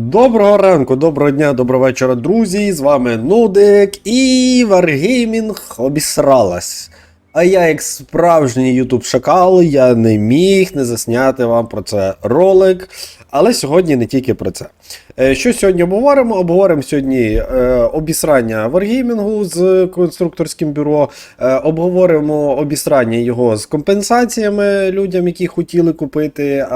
Доброго ранку, доброго дня, доброго вечора, друзі. З вами Нудик і Wargaming обісралась. А я, як справжній ютуб шакал, я не міг не засняти вам про це ролик. Але сьогодні не тільки про це. Е, Що сьогодні обговоримо? Обговоримо сьогодні е, обісрання Wargaming з конструкторським бюро. Е, обговоримо обісрання його з компенсаціями людям, які хотіли купити,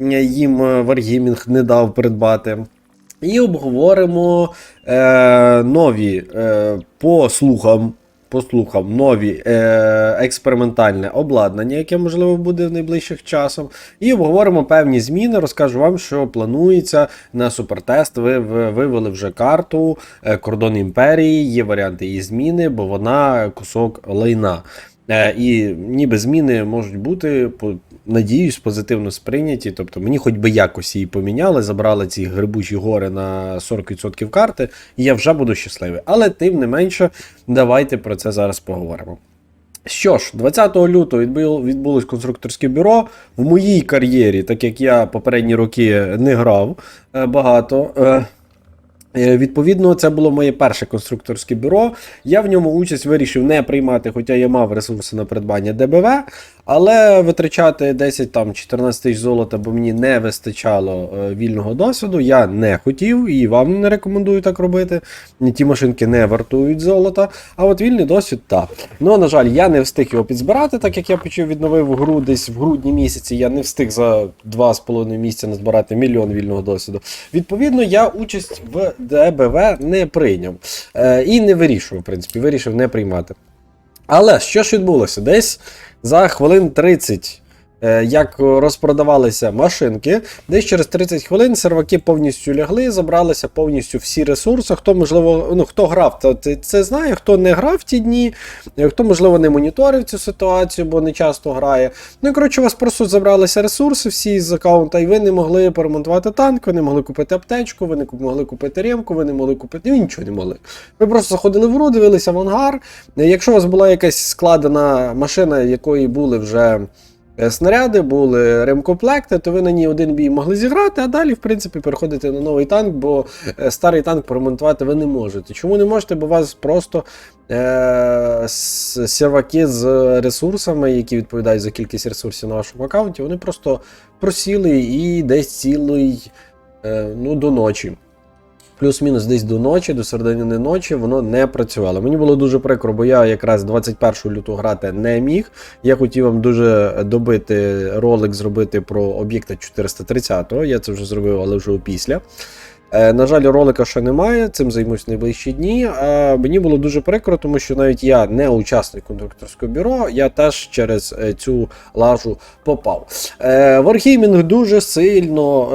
їм е, Wargaming не дав придбати. І обговоримо е, нові е, по слухам. По слухам, нові е, експериментальне обладнання, яке можливо буде в найближчих часом. І обговоримо певні зміни. Розкажу вам, що планується на супертест. Ви ви вивели вже карту е, Кордон імперії. Є варіанти її зміни, бо вона кусок лайна. Е, і ніби зміни можуть бути, надіюсь, позитивно сприйняті. Тобто мені хоч би якось її поміняли, забрали ці грибучі гори на 40% карти, і я вже буду щасливий. Але тим не менше, давайте про це зараз поговоримо. Що ж, 20 лютого відбул- відбулось конструкторське бюро. В моїй кар'єрі, так як я попередні роки не грав е, багато. е, Е, Відповідно, це було моє перше конструкторське бюро. Я в ньому участь вирішив не приймати, хоча я мав ресурси на придбання ДБВ, але витрачати 10 там 14 тисяч золота, бо мені не вистачало е, вільного досвіду. Я не хотів і вам не рекомендую так робити. Ті машинки не вартують золота. А от вільний досвід так. Ну, на жаль, я не встиг його підзбирати, так як я почав відновив гру десь в грудні місяці. Я не встиг за 2,5 місяця назбирати мільйон вільного досвіду. Відповідно, я участь в ДБВ не прийняв. Е, і не вирішував, в принципі, вирішив не приймати. Але що ж відбулося? Десь за хвилин 30. Е, Як розпродавалися машинки, десь через 30 хвилин серваки повністю лягли, забралися повністю всі ресурси. Хто можливо, ну хто грав, то це- знає, хто не грав в ті дні, е, хто можливо не моніторив цю ситуацію, бо не часто грає. Ну і коротше, у вас просто забралися ресурси всі з аккаунта, і ви не могли поремонтувати танк, ви не могли купити аптечку, ви не могли купити ремку, ви не могли купити. Ну, нічого не могли. Ви просто заходили в гру, дивилися в ангар. Е, Якщо у вас була якась складена машина, якої були вже. Е, Снаряди були ремкомплекти, то ви на ній один бій могли зіграти, а далі, в принципі, переходите на новий танк, бо е, старий танк поремонтувати ви не можете. Чому не можете? Бо у вас просто е, серваки з ресурсами, які відповідають за кількість ресурсів на вашому аккаунті, вони просто просіли і десь цілий е, ну, до ночі. Плюс-мінус десь до ночі, до середини ночі, воно не працювало. Мені було дуже прикро, бо я якраз 21 лютого грати не міг. Я хотів вам дуже добити ролик зробити про об'єкта 430-го. Я це вже зробив, але вже опісля. Е, на жаль, ролика ще немає, цим займусь найближчі дні. А мені було дуже прикро, тому що навіть я не учасник конструкторського бюро, я теж через е, цю лажу попав. Е, Wargaming дуже сильно,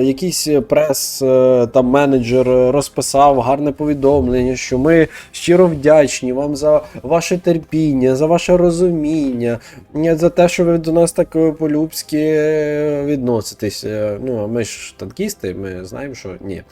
е, якийсь прес е, там менеджер розписав гарне повідомлення, що ми щиро вдячні вам за ваше терпіння, за ваше розуміння, е, за те, що ви до нас так е, по-людськи е, відноситесь. Е, Ну, а ми ж танкісти, ми знаємо, що ні.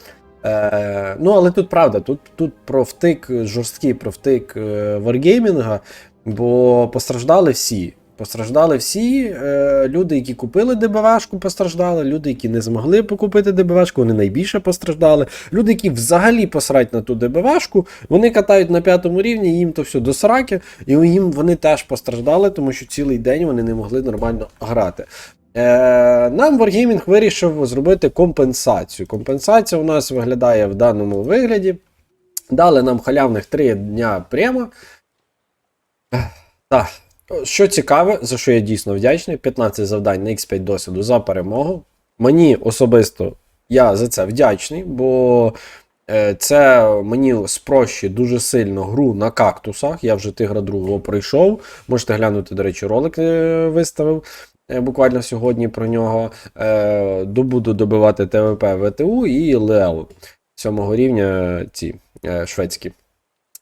Е, ну, але тут правда, тут, тут про втик, жорсткий про втик е, варгеймінга, бо постраждали всі. Постраждали всі е, люди, які купили ДБВшку, постраждали, люди, які не змогли покупити ДБВшку, вони найбільше постраждали. Люди, які взагалі посрать на ту ДБВшку, вони катають на п'ятому рівні, їм то все до сраки, і їм вони теж постраждали, тому що цілий день вони не могли нормально грати. Е, нам Wargaming вирішив зробити компенсацію. Компенсація у нас виглядає в даному вигляді. Дали нам халявних 3 дня прямо. Так. Що цікаве, за що я дійсно вдячний, 15 завдань на X5 досвіду за перемогу. Мені особисто я за це вдячний, бо е, це мені спрощує дуже сильно гру на кактусах. Я вже тигра другого пройшов. Можете глянути, до речі, ролик е, виставив. Е, Буквально сьогодні про нього Е, добуду добивати ТВП ВТУ і ЛЕЛ сьомого рівня ці е, шведські.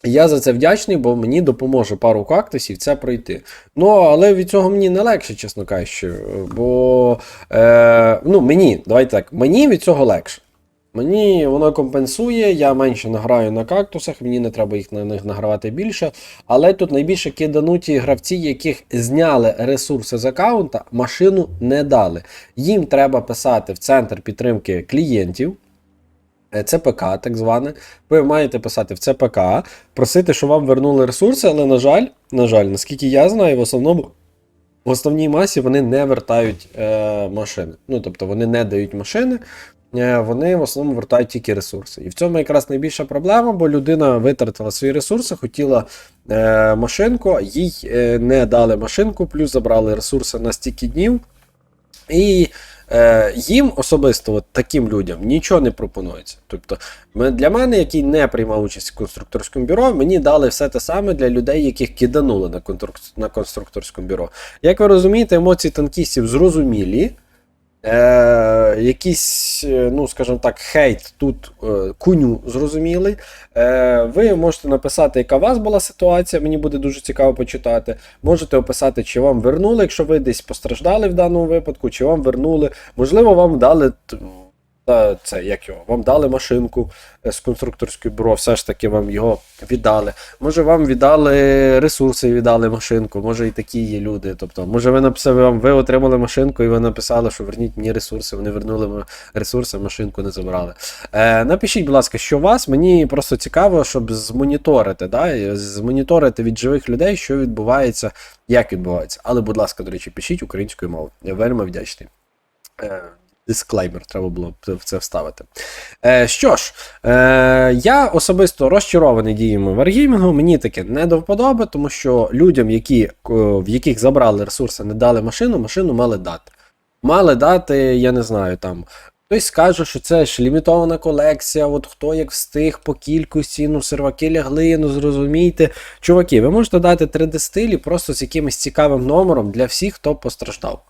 Я за це вдячний, бо мені допоможе пару кактусів це пройти. Ну, але від цього мені не легше, чесно кажучи. Бо е, ну, мені, давайте так, мені від цього легше. Мені воно компенсує, я менше награю на кактусах, мені не треба їх на них награвати більше. Але тут найбільше кидануті гравці, яких зняли ресурси з аккаунта, машину не дали. Їм треба писати в центр підтримки клієнтів. е, ЦПК, так зване. Ви маєте писати в ЦПК, просити, щоб вам вернули ресурси, але, на жаль, на жаль, наскільки я знаю, в основному. В основній масі вони не вертають е, машини. Ну, тобто вони не дають машини, вони в основному вертають тільки ресурси. І в цьому якраз найбільша проблема, бо людина витратила свої ресурси, хотіла е, машинку, їй е, не дали машинку, плюс забрали ресурси на стільки днів. І е, їм особисто от таким людям нічого не пропонується. Тобто, для мене, який не приймав участь в конструкторському бюро, мені дали все те саме для людей, яких киданули на конструкторському бюро. Як ви розумієте, емоції танкістів зрозумілі. Е, якийсь, е, ну скажімо так, хейт тут е, куню зрозумілий. Е, ви можете написати, яка у вас була ситуація, мені буде дуже цікаво почитати. Можете описати, чи вам вернули, якщо ви десь постраждали в даному випадку, чи вам вернули. Можливо, вам дали це, як його, вам дали машинку е, з конструкторського бюро, все ж таки вам його віддали. Може, вам віддали ресурси, віддали машинку, може і такі є люди. Тобто, може, ви написали вам, ви отримали машинку, і ви написали, що верніть мені ресурси, вони вернули ресурси, машинку не забрали. Е, напишіть, будь ласка, що у вас. Мені просто цікаво, щоб змоніторити, да, змоніторити від живих людей, що відбувається, як відбувається. Але, будь ласка, до речі, пишіть українською мовою. Я вельми вдячний. Е, Дисклеймер треба було в це вставити. Е, що ж, е, я особисто розчарований діями Wargaming, мені таке не до вподоби, тому що людям, які, е, в яких забрали ресурси, не дали машину, машину мали дати. Мали дати, я не знаю, там. Хтось скаже, що це ж лімітована колекція, от хто як встиг по кількості, ну серваки лягли, ну зрозумійте. Чуваки, ви можете дати 3D-стилі просто з якимось цікавим номером для всіх, хто постраждав.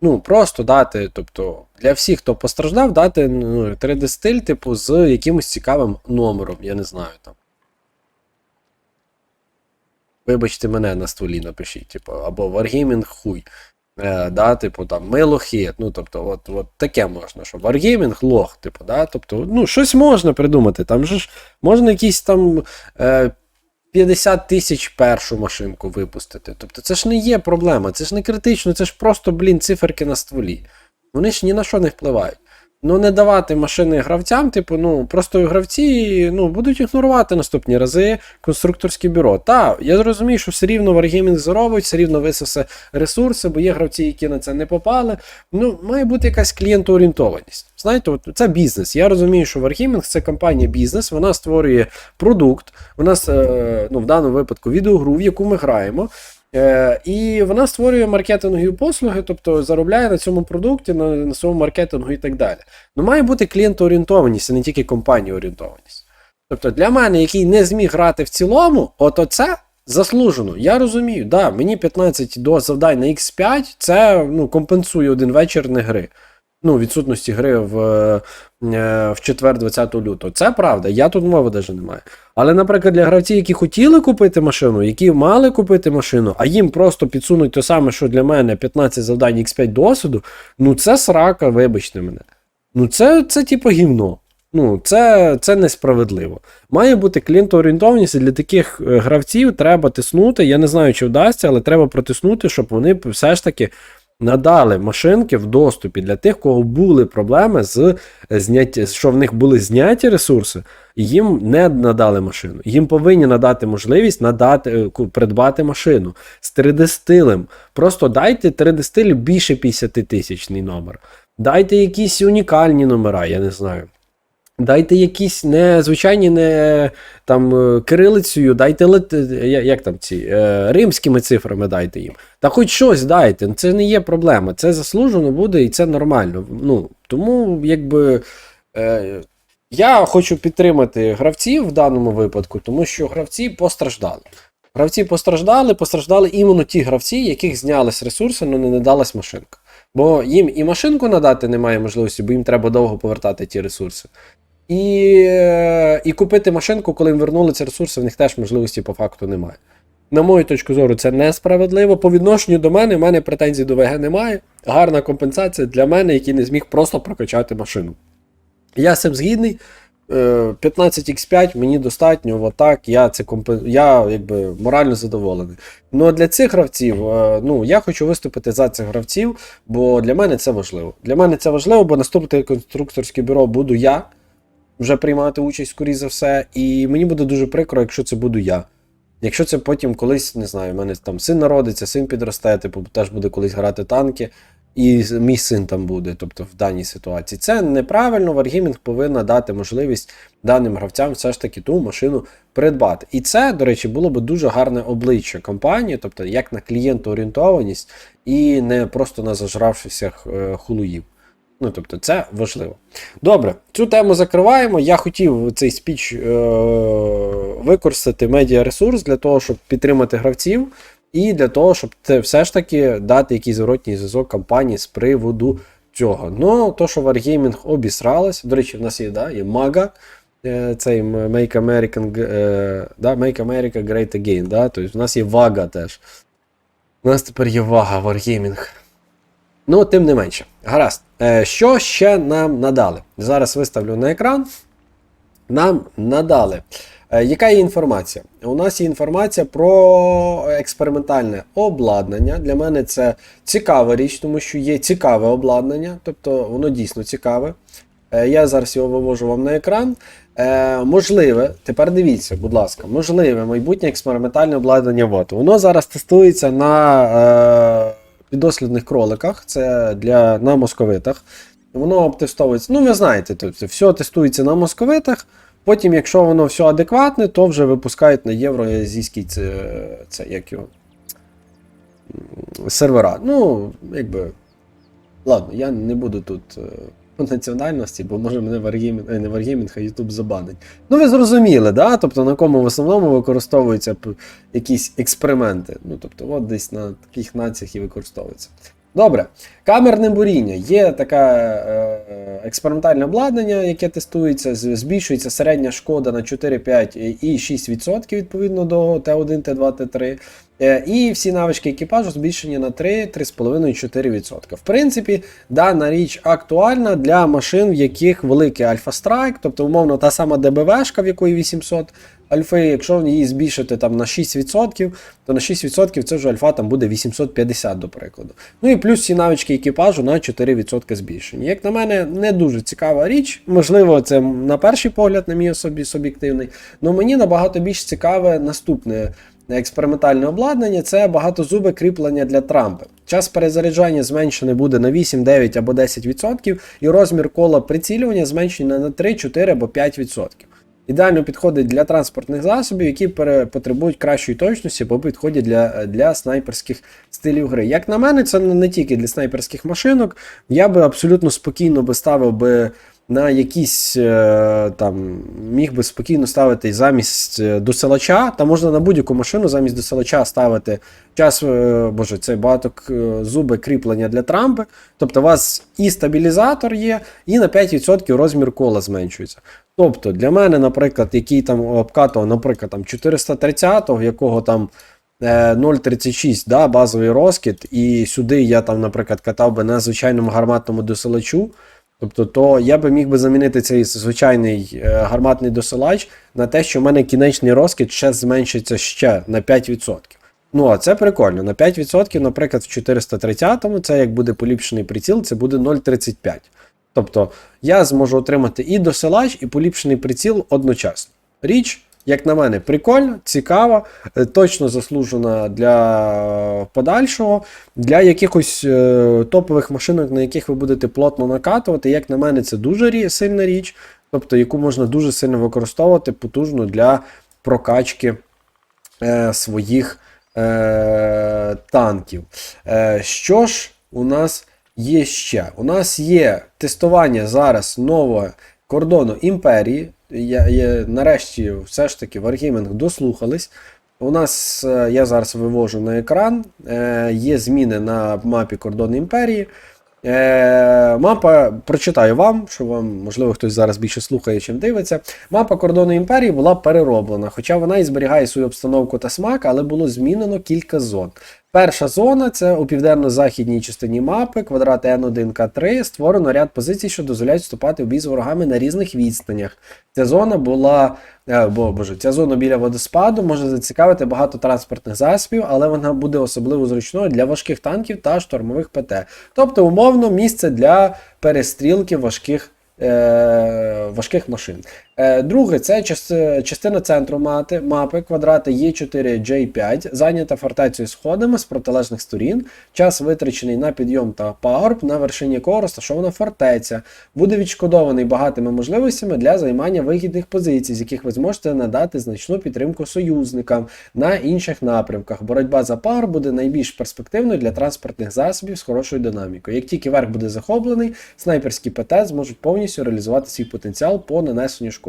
Ну, просто дати, тобто, для всіх, хто постраждав, дати ну, 3D-стиль, типу, з якимось цікавим номером, я не знаю там. Вибачте мене на стволі напишіть, типу, або Wargaming хуй. Е, да, типу там милохід, ну тобто, от, от таке можна, що Wargaming лох, типу, да, тобто, ну, щось можна придумати. Там же ж можна якісь там е, 50 тисяч першу машинку випустити. Тобто це ж не є проблема, це ж не критично, це ж просто, блін, циферки на стволі. Вони ж ні на що не впливають. Ну, не давати машини гравцям, типу, ну, просто гравці ну, будуть ігнорувати наступні рази конструкторське бюро. Та, я зрозумію, що все рівно Wargaming здоровий, все рівно висосе ресурси, бо є гравці, які на це не попали. Ну, має бути якась клієнтоорієнтованість. Знаєте, от це бізнес. Я розумію, що Wargaming це компанія бізнес, вона створює продукт, вона е, ну, в даному випадку відеогру, в яку ми граємо. Е, і вона створює маркетингові послуги, тобто заробляє на цьому продукті, на, на своєму маркетингу і так далі. Ну має бути клієнтоорієнтованість, а не тільки компаніорієнтованість. Тобто для мене, який не зміг грати в цілому, от оце заслужено. Я розумію, да, мені 15 до завдань на X5 це ну, компенсує один вечір не гри. Ну, відсутності гри в, е, в четвер 20 лютого. Це правда, я тут мови навіть не маю. Але, наприклад, для гравців, які хотіли купити машину, які мали купити машину, а їм просто підсунуть те саме, що для мене 15 завдань X5 досвіду, ну це срака, вибачте мене. Ну це, це типу гівно. Ну, це, це несправедливо. Має бути клієнтоорієнтованість, і для таких е, гравців треба тиснути. Я не знаю, чи вдасться, але треба протиснути, щоб вони все ж таки надали машинки в доступі для тих, кого були проблеми з зняття, що в них були зняті ресурси, їм не надали машину. Їм повинні надати можливість надати, е, придбати машину з 3D-стилем. Просто дайте 3D-стиль більше 50 тисячний номер. Дайте якісь унікальні номера, я не знаю. Дайте якісь не звичайні не там е, кирилицею, дайте лит, е, як там ці е, римськими цифрами дайте їм. Та хоч щось дайте. Це не є проблема. Це заслужено буде і це нормально. Ну тому якби. Е, я хочу підтримати гравців в даному випадку, тому що гравці постраждали. Гравці постраждали, постраждали іменно ті гравці, яких знялись ресурси, але не надалась машинка. Бо їм і машинку надати немає можливості, бо їм треба довго повертати ті ресурси. І, е, і купити машинку, коли їм вернули ці ресурси, в них теж можливості по факту немає. На мою точку зору, це несправедливо. По відношенню до мене, в мене претензій до ВГ немає. Гарна компенсація для мене, який не зміг просто прокачати машину. Я з згідний. е, 15x5 мені достатньо, отак, я це компен... я якби морально задоволений. Ну для цих гравців, е, ну я хочу виступити за цих гравців, бо для мене це важливо. Для мене це важливо, бо наступне конструкторське бюро буду я вже приймати участь, скоріш за все, і мені буде дуже прикро, якщо це буду я. Якщо це потім колись, не знаю, в мене там син народиться, син підросте, типу, теж буде колись грати танки, і мій син там буде, тобто в даній ситуації. Це неправильно, Wargaming повинна дати можливість даним гравцям все ж таки ту машину придбати. І це, до речі, було б дуже гарне обличчя компанії, тобто як на клієнтоорієнтованість і не просто на зажравшихся е, хулуїв. Ну, тобто, це важливо. Добре, цю тему закриваємо. Я хотів цей спіч е- використати медіаресурс для того, щоб підтримати гравців, і для того, щоб це все ж таки дати якийсь зворотній зв'язок компанії з приводу цього. Ну, то, що Wargaming обісралась, до речі, в нас є, да, є MAGA, е, цей Make American, е, да, Make America Great Again. Да, тобто в нас є VAGA теж. У нас тепер є VAGA Wargaming. Ну, тим не менше. Гаразд. Е, що ще нам надали? Зараз виставлю на екран. Нам надали. Е, яка є інформація? У нас є інформація про експериментальне обладнання. Для мене це цікава річ, тому що є цікаве обладнання, тобто воно дійсно цікаве. Е, я зараз його вивожу вам на екран. Можливе, тепер дивіться, будь ласка, можливе майбутнє експериментальне обладнання ВОТ. Воно зараз тестується на піддослідних кроликах, це для на московитах. Воно обтестовується. Ну, ви знаєте, тобто, все тестується на московитах. Потім, якщо воно все адекватне, то вже випускають на євроазійський це, це як його, сервера. Ну, якби. Ладно, я не буду тут е, по національності, бо може мене Wargaming, е, не Wargaming, а YouTube забанить. Ну, ви зрозуміли, да? Тобто на кому в основному використовуються якісь експерименти. Ну, тобто, от десь на таких націях і використовується. Добре, камерне буріння. Є таке е, експериментальне обладнання, яке тестується, збільшується середня шкода на 4, 5 і 6% відповідно до Т1, Т2, Т3. Е, І всі навички екіпажу збільшені на 3, 3,5-4%. В принципі, дана річ актуальна для машин, в яких великий альфа-страйк, тобто, умовно, та сама ДБВшка, в якої 800 альфи, якщо її збільшити там на 6%, то на 6% це вже альфа там буде 850, до прикладу. Ну і плюс всі навички екіпажу на 4% збільшені. Як на мене, не дуже цікава річ. Можливо, це на перший погляд, на мій особі суб'єктивний. але мені набагато більш цікаве наступне експериментальне обладнання це багатозубе кріплення для трампи. Час перезаряджання зменшений буде на 8, 9 або 10%, і розмір кола прицілювання зменшений на 3, 4 або 5%. Ідеально підходить для транспортних засобів, які потребують кращої точності, або підходять для, для снайперських стилів гри. Як на мене, це не тільки для снайперських машинок. Я би абсолютно спокійно би ставив би на якісь е, там міг би спокійно ставити замість е, досилача, та можна на будь-яку машину замість досилача ставити час, е, боже, це багато зуби кріплення для трампи. Тобто у вас і стабілізатор є, і на 5% розмір кола зменшується. Тобто для мене, наприклад, який там обкатував, наприклад, там 430, в якого там е, 0,36 да, базовий розкид, і сюди я там, наприклад, катав би на звичайному гарматному досилачу. Тобто, то я би міг би замінити цей звичайний е, гарматний досилач на те, що в мене кінечний розкид ще зменшиться ще на 5%. Ну, а це прикольно. На 5%, наприклад, в 430-му, це як буде поліпшений приціл, це буде 0,35. Тобто я зможу отримати і досилач, і поліпшений приціл одночасно. Річ, як на мене, прикольна, цікава, е, точно заслужена для подальшого. Для якихось е, топових машинок, на яких ви будете плотно накатувати, як на мене, це дуже сильна річ, тобто яку можна дуже сильно використовувати потужно для прокачки е, своїх танків. Що ж у нас є ще? У нас є тестування зараз нового кордону імперії. Я, я, нарешті, все ж таки, Wargaming дослухались. У нас, е, я зараз вивожу на екран, е, є зміни на мапі кордону імперії. Е, мапа, прочитаю вам, що вам, можливо, хтось зараз більше слухає, чим дивиться. Мапа кордону імперії була перероблена, хоча вона і зберігає свою обстановку та смак, але було змінено кілька зон. Перша зона це у південно-західній частині мапи, квадрат N1К3, створено ряд позицій, що дозволяють вступати в бій з ворогами на різних відстанях. Ця зона була, е, бо, боже, ця зона біля водоспаду може зацікавити багато транспортних засобів, але вона буде особливо зручною для важких танків та штурмових ПТ. Тобто, умовно, місце для перестрілки важких. Е, важких машин. Е, друге, це частина центру мати, мапи, квадрати Е4J5, зайнята фортецею сходами з протилежних сторін. Час витрачений на підйом та пагорб, на вершині якого розташована фортеця, буде відшкодований багатими можливостями для займання вигідних позицій, з яких ви зможете надати значну підтримку союзникам на інших напрямках. Боротьба за пагорб буде найбільш перспективною для транспортних засобів з хорошою динамікою. Як тільки верх буде захоплений, снайперські ПТ зможуть повністю реалізувати свій потенціал по нанесенню шкоди.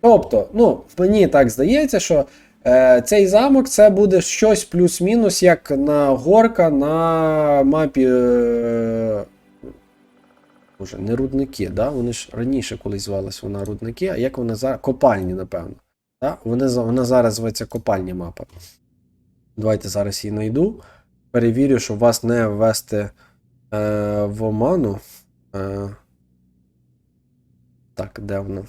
Тобто, ну, мені так здається, що е, цей замок це буде щось плюс-мінус, як на горка на мапі. Е, не рудники, да? вони ж раніше колись звалась вона рудники, а як вона зараз. Копальні, напевно. Да? Вони, вона зараз зветься копальні мапа. Давайте зараз її знайду. Перевірю, щоб вас не ввести е, в оману. Е, так, де вона?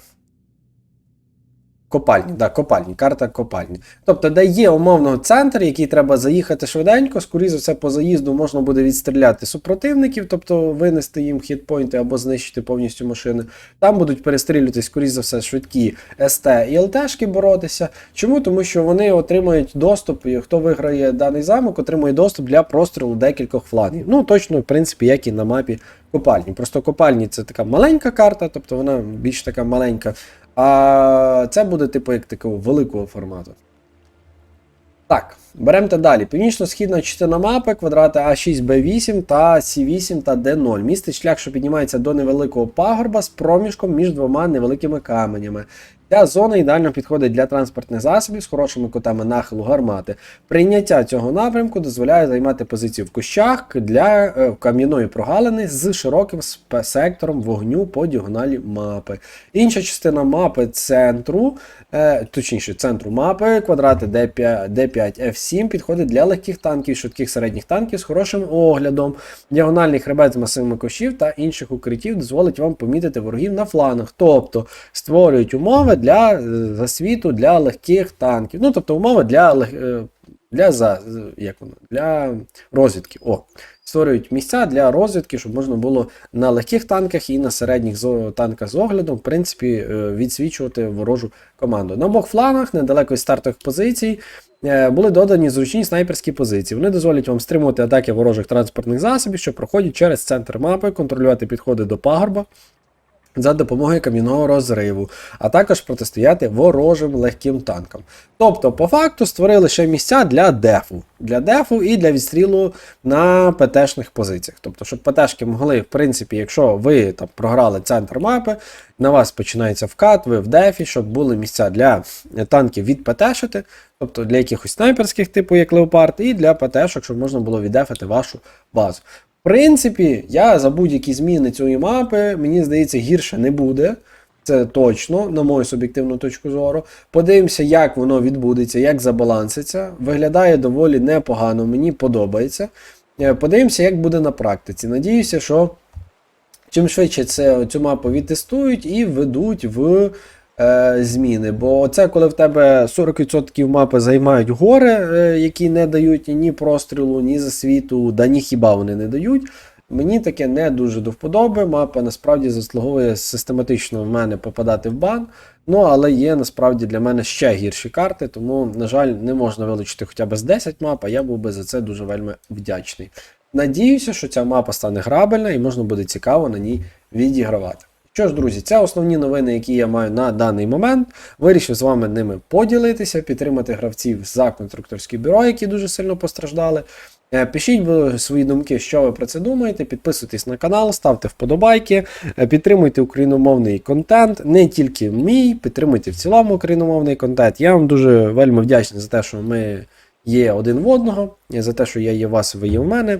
Копальні, да, копальні, карта копальні. Тобто, де є умовно центр, який треба заїхати швиденько, скоріше за все, по заїзду можна буде відстріляти супротивників, тобто винести їм хітпойнти або знищити повністю машини. Там будуть перестрілювати, скоріше за все, швидкі СТ і ЛТшки боротися. Чому? Тому що вони отримають доступ, і хто виграє даний замок, отримує доступ для прострілу декількох флангів. Ну, точно, в принципі, як і на мапі копальні. Просто копальні це така маленька карта, тобто вона більш така маленька. А це буде, типу, як такого великого формату. Так, беремо далі. Північно-східна частина мапи, квадрати А6, Б8 та С8 та Д0. Містить шлях, що піднімається до невеликого пагорба з проміжком між двома невеликими каменями. Ця зона ідеально підходить для транспортних засобів з хорошими кутами нахилу гармати. Прийняття цього напрямку дозволяє займати позицію в кущах для е, кам'яної прогалини з широким сектором вогню по діагоналі мапи. Інша частина мапи центру, е, точніше, центру мапи, квадрати D5, D5 F7 підходить для легких танків, швидких середніх танків з хорошим оглядом. Діагональний хребет з масивами кущів та інших укриттів дозволить вам помітити ворогів на флангах, тобто створюють умови для е, засвіту для легких танків. Ну, тобто умови для, е, для, за, як воно, для розвідки. О, створюють місця для розвідки, щоб можна було на легких танках і на середніх танках з оглядом, в принципі, е, відсвічувати ворожу команду. На обох флангах, недалеко від стартових позицій, були додані зручні снайперські позиції. Вони дозволять вам стримувати атаки ворожих транспортних засобів, що проходять через центр мапи, контролювати підходи до пагорба. За допомогою кам'яного розриву, а також протистояти ворожим легким танкам. Тобто, по факту, створили ще місця для дефу. Для дефу і для відстрілу на ПТшних позиціях. Тобто, щоб ПТшки могли, в принципі, якщо ви там програли центр мапи, на вас починається вкат, ви в дефі, щоб були місця для танків від ПТшити, тобто для якихось снайперських, типу як Леопард, і для ПТшок, щоб можна було віддефити вашу базу. В принципі, я за будь-які зміни цієї мапи, мені здається, гірше не буде. Це точно, на мою суб'єктивну точку зору. Подивимося, як воно відбудеться, як забаланситься. Виглядає доволі непогано, мені подобається. Е, Подивимося, як буде на практиці. Надіюся, що чим швидше це, цю мапу відтестують і введуть в е, зміни. Бо це коли в тебе 40% мапи займають гори, е, які не дають ні прострілу, ні засвіту, да ні хіба вони не дають. Мені таке не дуже до вподоби. Мапа насправді заслуговує систематично в мене попадати в бан. Ну, але є насправді для мене ще гірші карти, тому, на жаль, не можна вилучити хоча б з 10 мап, а я був би за це дуже вельми вдячний. Надіюся, що ця мапа стане грабельна і можна буде цікаво на ній відігравати. Що ж, друзі, це основні новини, які я маю на даний момент. Вирішив з вами ними поділитися, підтримати гравців за конструкторське бюро, які дуже сильно постраждали. Е, Пишіть свої думки, що ви про це думаєте. Підписуйтесь на канал, ставте вподобайки, е, підтримуйте україномовний контент, не тільки мій, підтримуйте в цілому україномовний контент. Я вам дуже вельми вдячний за те, що ми є один в одного, за те, що я є вас, ви є в мене.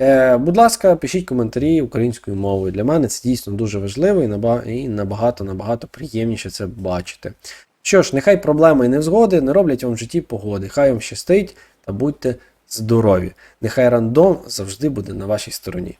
Е, будь ласка, пишіть коментарі українською мовою. Для мене це дійсно дуже важливо і і набагато набагато приємніше це бачити. Що ж, нехай проблеми і невзгоди не роблять вам в житті погоди. Хай вам щастить та будьте здорові. Нехай рандом завжди буде на вашій стороні.